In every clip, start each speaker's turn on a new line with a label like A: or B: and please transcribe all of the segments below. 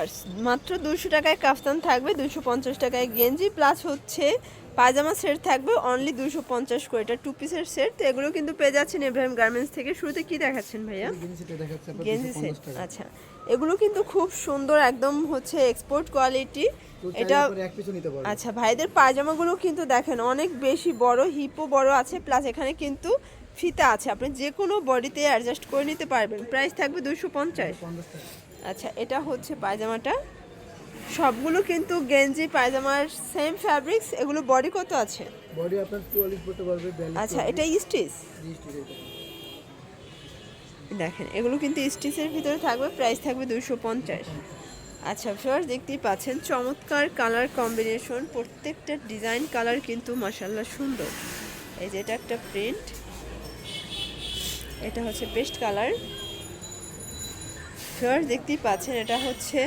A: Viewers মাত্র দুশো টাকায় কাফতান থাকবে দুশো পঞ্চাশ টাকায় গেঞ্জি প্লাস হচ্ছে পায়জামা সেট থাকবে অনলি দুশো পঞ্চাশ করে। এটা টু পিসের সেট তো এগুলো কিন্তু পেয়ে যাচ্ছেন ইব্রাহিম গার্মেন্টস থেকে। শুরুতে কি দেখাচ্ছেন ভাইয়া? গেঞ্জি সেট আচ্ছা। এগুলো কিন্তু খুব সুন্দর একদম হচ্ছে এক্সপোর্ট কোয়ালিটি এটা আচ্ছা ভাইদের পায়জামাগুলো কিন্তু দেখেন অনেক বেশি বড় হিপও বড় আছে প্লাস এখানে কিন্তু ফিতা আছে। আপনি যে কোনো বডিতে অ্যাডজাস্ট করে নিতে পারবেন। প্রাইস থাকবে দুশো পঞ্চাশ।
B: 50 টাকা।
A: আচ্ছা এটা হচ্ছে পায়জামাটা। সবগুলো কিন্তু গেঞ্জি পায়জামার সেম ফ্যাব্রিক্স এগুলো বডি কত আছে?
B: বডি আপনার 44 পড়তে পারবে 42
A: আচ্ছা এটা স্টিচ দেখেন এগুলো কিন্তু স্টিচের ভিতরে থাকবে প্রাইস থাকবে দুশো পঞ্চাশ। আচ্ছা ফ্লোয়ার দেখতেই পাচ্ছেন চমৎকার কালার কম্বিনেশন প্রত্যেকটা ডিজাইন কালার কিন্তু মাসাল্লাহ সুন্দর। এই যে এটা একটা প্রিন্ট এটা হচ্ছে বেস্ট কালার ফ্লোয়ার দেখতেই পাচ্ছেন এটা হচ্ছে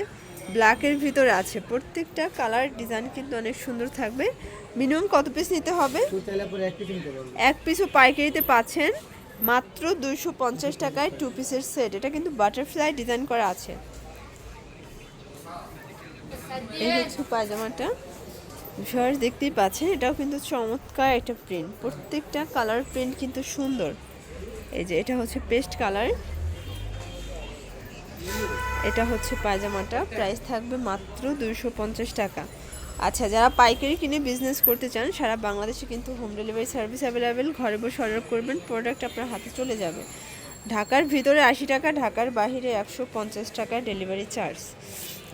A: ব্ল্যাকের ভিতরে আছে। প্রত্যেকটা কালার ডিজাইন কিন্তু অনেক সুন্দর থাকবে। মিনিমাম কত পিস নিতে হবে?
B: এক
A: পিসও পাইকারিতে পাচ্ছেন মাত্র দুইশো পঞ্চাশ টাকায় টু পিসের সেট এটা কিন্তু বাটারফ্লাই ডিজাইন করা আছে। এই হচ্ছে পায়জামাটা। ভিউয়ার্স দেখতেই পাচ্ছেন এটাও কিন্তু চমৎকার একটা প্রিন্ট প্রত্যেকটা কালার প্রিন্ট কিন্তু সুন্দর। এই যে এটা হচ্ছে পেস্ট কালার এটা হচ্ছে পায়জামাটা। প্রাইস থাকবে মাত্র দুইশো পঞ্চাশ টাকা। আচ্ছা যারা পাইকারি কিনে বিজনেস করতে চান, সারা বাংলাদেশে কিন্তু হোম ডেলিভারি সার্ভিস অ্যাভেলেবেল ঘরে বসে অর্ডার করবেন প্রোডাক্ট আপনার হাতে চলে যাবে। ঢাকার ভিতরে আশি টাকা, ঢাকার বাইরে একশো পঞ্চাশ টাকা ডেলিভারি চার্জ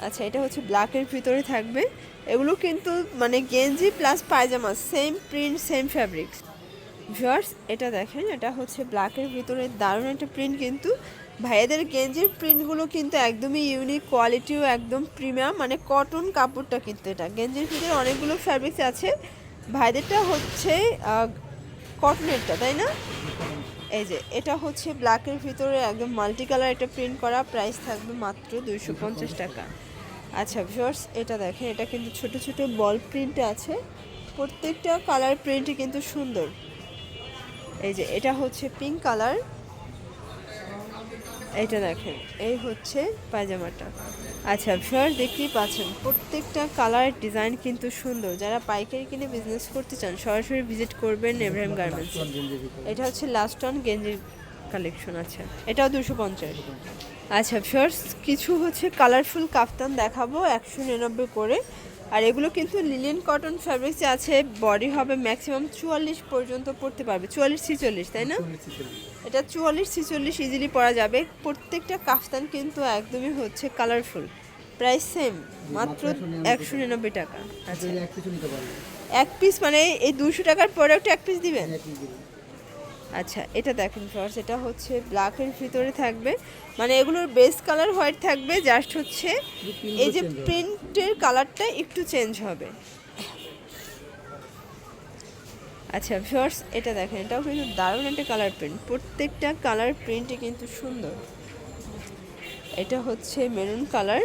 A: আচ্ছা এটা হচ্ছে ব্ল্যাকের ভিতরে থাকবে। এগুলো কিন্তু মানে গেঞ্জি প্লাস পায়জামা same print same fabrics viewers এটা দেখেন, এটা হচ্ছে ব্ল্যাকের ভিতরে দারুণ একটা প্রিন্ট কিন্তু। ভাইয়াদের গেঞ্জির প্রিন্টগুলো কিন্তু একদমই ইউনিক কোয়ালিটিও একদম প্রিমিয়াম মানে কটন কাপড়টা কিন্তু এটা। গেঞ্জির ভিতরে অনেকগুলো ফ্যাব্রিক্স আছে। ভাইদেরটা হচ্ছে কটনেরটা তাই না? এই যে, এটা হচ্ছে ব্ল্যাকের ভিতরে একদম মাল্টি কালার এটা প্রিন্ট করা। প্রাইস থাকবে মাত্র দুইশো পঞ্চাশ টাকা। আচ্ছা ভিউয়ার্স এটা দেখেন, এটা কিন্তু ছোট ছোট বল প্রিন্ট আছে। প্রত্যেকটা কালার প্রিন্টই কিন্তু সুন্দর। এই যে, এটা হচ্ছে পিঙ্ক কালার এইটা দেখেন, এই হচ্ছে পায়জামাটা। আচ্ছা ভিউয়ার দেখতেই পাচ্ছেন, প্রত্যেকটা কালার ডিজাইন কিন্তু সুন্দর। যারা পাইকারি কিনে বিজনেস করতে চান, সরাসরি ভিজিট করবেন এব্রাহিম গার্মেন্টস এটা হচ্ছে লাস্ট অন গেঞ্জির কালেকশন আছে। এটাও দুশো পঞ্চাশ। আচ্ছা ফার্স কিছু হচ্ছে কালারফুল কাফতান দেখাবো, একশো নিরানব্বই করে। আর এগুলো কিন্তু লিলেন কটন ফ্যাব্রিক্স আছে বডি হবে ম্যাক্সিমাম চুয়াল্লিশ পর্যন্ত পড়তে পারবে চুয়াল্লিশ ছিচল্লিশ তাই না? এটা চুয়াল্লিশ ছিচল্লিশ ইজিলি পরা যাবে। প্রত্যেকটা কাফতান কিন্তু একদমই হচ্ছে কালারফুল প্রাইস সেম মাত্র একশো নিরানব্বই টাকা। আচ্ছা
B: এক
A: পিস মানে এই দুশো টাকার প্রোডাক্ট এক পিস দিবেন। আচ্ছা এটা দেখেন ফার্স্ট এটা হচ্ছে ব্ল্যাকের ভিতরে থাকবে। মানে এগুলোর বেস কালার হোয়াইট থাকবে জাস্ট হচ্ছে এই যে প্রিন্টের কালারটা একটু চেঞ্জ হবে। আচ্ছা ফার্স এটা দেখেন এটাও কিন্তু দারুণ একটা কালার প্রিন্ট প্রত্যেকটা কালার প্রিন্টই কিন্তু সুন্দর। এটা হচ্ছে মেরুন কালার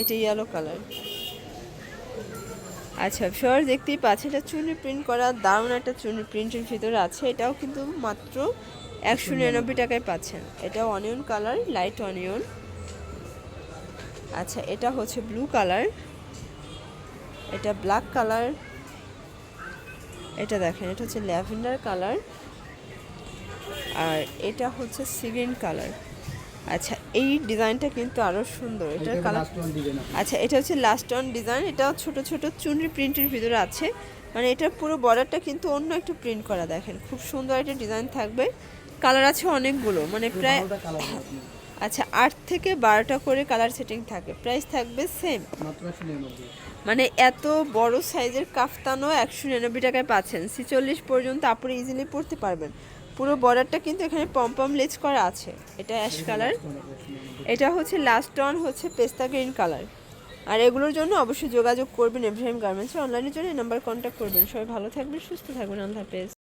A: এটা ইয়েলো কালার আচ্ছা ফিওর দেখতেই পাচ্ছি এটা চুনি প্রিন্ট করা, দারুণ একটা চুনি প্রিন্টের ভিতরে আছে। এটাও কিন্তু মাত্র একশো নিরানব্বই টাকায় পাচ্ছেন। এটা অনিয়ন কালার লাইট অনিয়ন আচ্ছা এটা হচ্ছে ব্লু কালার এটা ব্ল্যাক কালার এটা দেখেন, এটা হচ্ছে ল্যাভেন্ডার কালার আর এটা হচ্ছে সিগ্রিন কালার আচ্ছা এই ডিজাইনটা কিন্তু আরও সুন্দর। এটার কালার। আচ্ছা এটা হচ্ছে লাস্ট অন ডিজাইন এটা ছোট ছোট চুনরি প্রিন্টের ভিতরে আছে। মানে এটার পুরো বর্ডারটা কিন্তু অন্য একটা প্রিন্ট করা দেখেন। খুব সুন্দর একটা ডিজাইন থাকবে। কালার আছে অনেকগুলো মানে প্রায়। আচ্ছা আট থেকে বারোটা করে কালার সেটিং থাকে। প্রাইস থাকবে সেম মানে এত বড় সাইজের কাফতানও একশো নিরানব্বই টাকায় পাচ্ছেন। ছিচল্লিশ পর্যন্ত আপনি ইজিলি পড়তে পারবেন। পুরো বর্ডারটা কিন্তু এখানে পম্পম লেজ করা আছে। এটা অ্যাশ কালার এটা হচ্ছে লাস্ট অন হচ্ছে পেস্তা গ্রিন কালার আর এগুলোর জন্য অবশ্যই যোগাযোগ করবেন এব্রাহিম গার্মেন্টসে অনলাইনের জন্য এই নাম্বার কন্ট্যাক্ট করবেন। সবাই ভালো থাকবেন, সুস্থ থাকবেন। আল্লাহ হাফেজ।